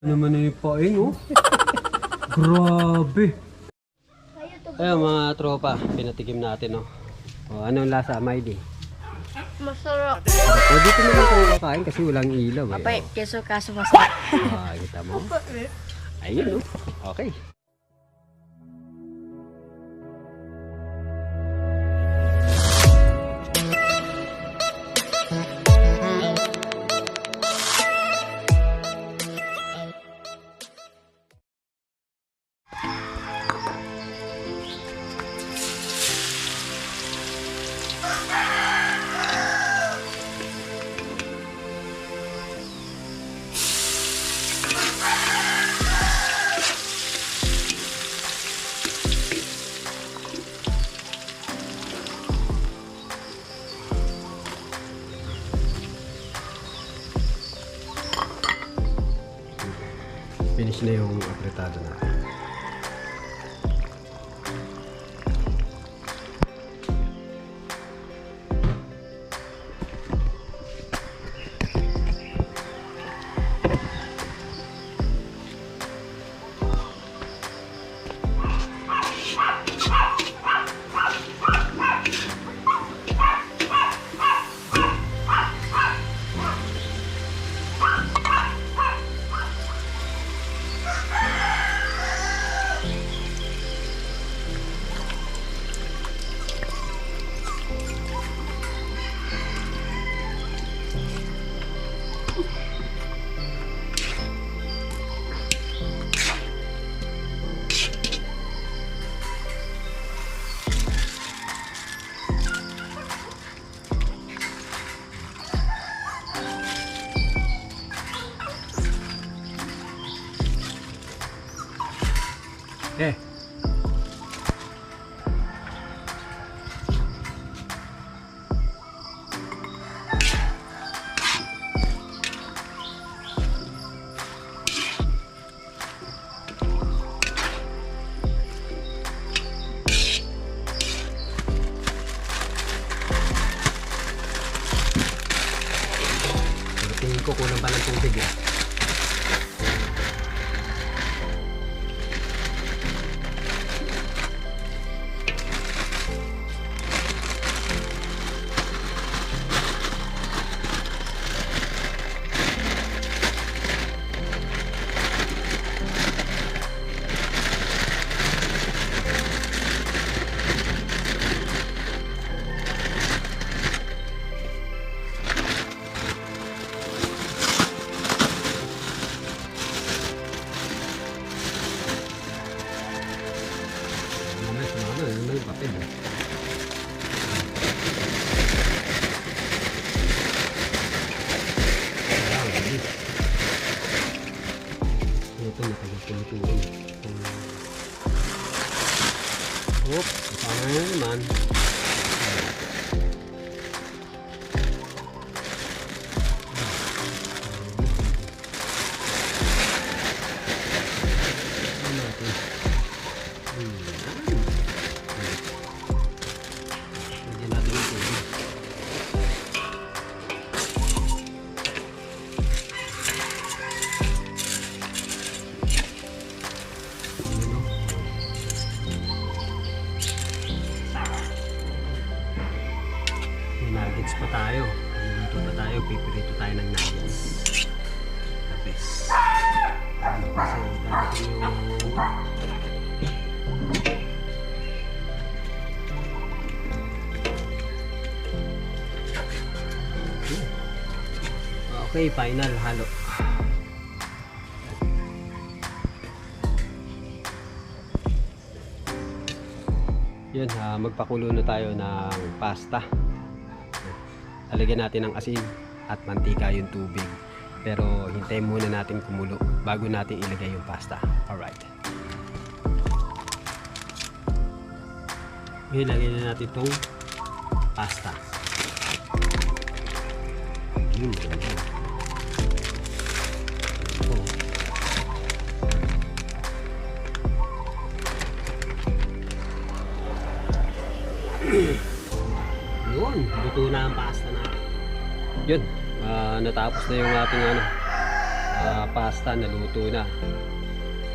Ano naman yung paing, oh? Grabe. Ayun mga tropa, pinatikim natin, oh. Oh, anong lasa, Maidi? Masarap. O, dito naman tayo kakain kasi walang ilaw, eh. Mapait, keso kaso masarap. Ah, kita mo? Ayun, oh. Okay. Finish na yung apretado natin. Eh. Tingin ko kulang pa ng tubig eh. Oop, kasama na naman. Nuggets pa tayo. Luluto pa tayo. Pipirito tayo ng nuggets. The best. Kasi dati yung Okay, final halo. Yun, ah, magpakulo na tayo ng pasta. Lalagyan natin ng asin at mantika yung tubig. Pero hintayin muna natin kumulo bago natin ilagay yung pasta. Alright. Ilagay na natin itong pasta. Yun, Yun, ah, natapos na yung ating ano, ah, pasta na luto na.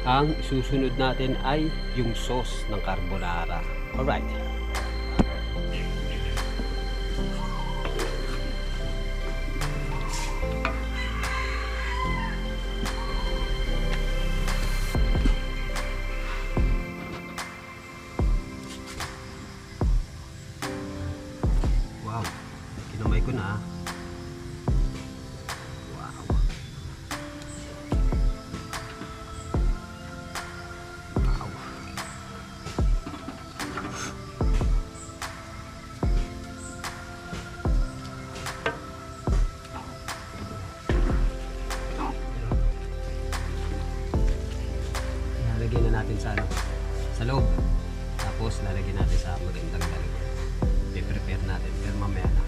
Ang susunod natin ay yung sauce ng carbonara. Alright. Natin sa ano? Sa loob. Tapos lalagyan natin sa magandang lalagyan. I-prepare natin. Pero mamaya na.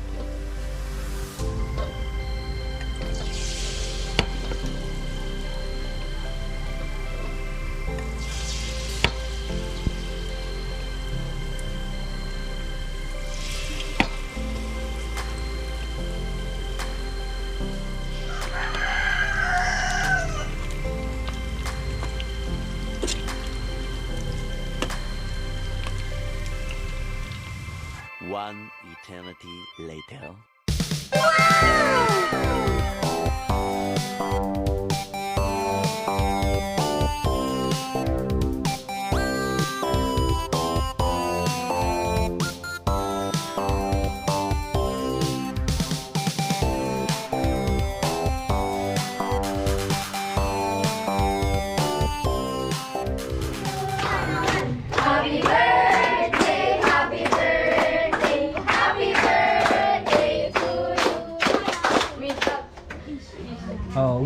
One eternity later. Happy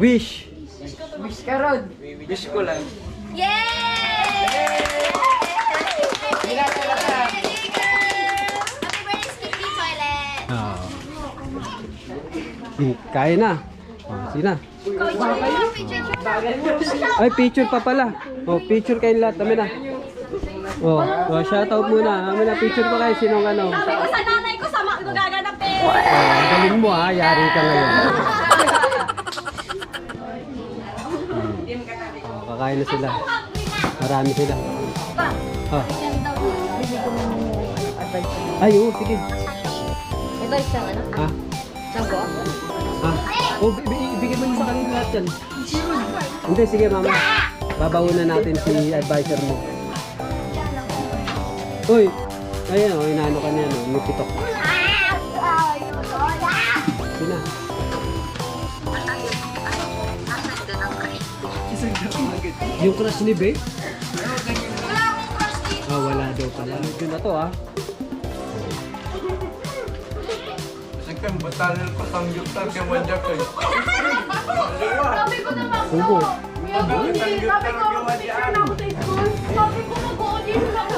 wish! Wish ka Rod. Wish ko lang. Yay! Happy birthday, Skippy Toilet. Oh. Hmm, Kaya na. Oh, sina. Ay, picture pa pala. Oh, picture kayong lahat. Dami na. Oh, oh shoutout muna. Dami na picture pa kayo. Sinong ano? Sabi ko sa nanay ko, sama ko gaganap eh. Oh, ang galing mo ha. Yari ka ngayon. Kakain na sila. Marami sila. Oh. Ay, oh, sige. Ito isang ano? Ha? Sangko? Ha? Oh, bi- bi- ibigay mo sa kanila lahat yan. Hindi, sige mama. Babawunan natin si advisor mo. Uy! Ayan o, oh, inaano ka niya, no? Yung Yung crush ni Be? Ah, wala daw pala. Yun na to, ah. Sekian batalil pertanggungan ke wajah ke. Sabi ko naman Subo. Sabi ko, picture na ako sa school. Sabi ko, mag-audition ako